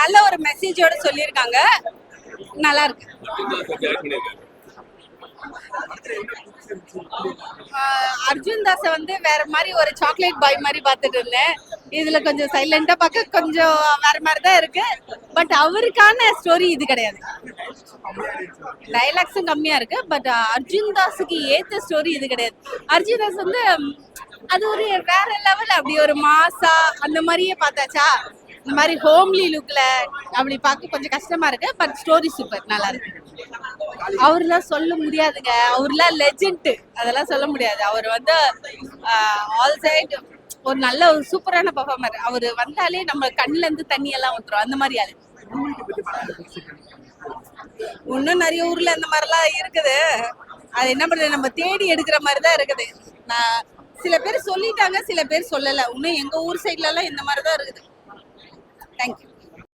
நல்ல ஒரு மெசேஜோட சொல்லியிருக்காங்க. நல்லா இருக்கு. அர்ஜுன் தாஸை வந்து வேற மாதிரி ஒரு சாக்லேட் பாய் மாதிரி பார்த்துட்டு இருந்தேன். இதுல கொஞ்சம் சைலண்டா பார்க்க கொஞ்சம் வேற மாதிரி தான் இருக்கு. பட் அவருக்கான ஸ்டோரி இது கிடையாது. டைலாக்ஸும் கம்மியா இருக்கு. பட் அர்ஜுன் தாஸுக்கு ஏத்த ஸ்டோரி இது கிடையாது. அர்ஜுன் தாஸ் வந்து அது ஒரு வேற லெவல் அப்படி ஒரு மாசா அந்த மாதிரியே பார்த்தாச்சா? இந்த மாதிரி ஹோம்லி லுக்ல அப்படி பார்க்க கொஞ்சம் கஷ்டமா இருக்கு பட் ஸ்டோரி சூப்பர் நல்லா இருக்கு. அவர்லாம் சொல்ல முடியாதுங்க. அவர்லாம் லெஜெண்ட் அதெல்லாம் சொல்ல முடியாது. அவர் வந்து ஆல் சைடு ஒரு நல்ல ஒரு சூப்பரான பர்ஃபார்மர் அவர் வந்தாலே நம்ம கண்ணுல இருந்து தண்ணி எல்லாம் ஊத்துரும். அந்த மாதிரி ஆளு. இன்னும் நிறைய ஊர்ல அந்த மாதிரிலாம் இருக்குது. அது என்ன பண்றது? நம்ம தேடி எடுக்கிற மாதிரி தான் இருக்குது. நான் சில பேர் சொல்லிட்டாங்க சில பேர் சொல்லல. இன்னும் எங்க ஊர் சைட்லலாம் எல்லாம் இந்த மாதிரி தான் இருக்குது.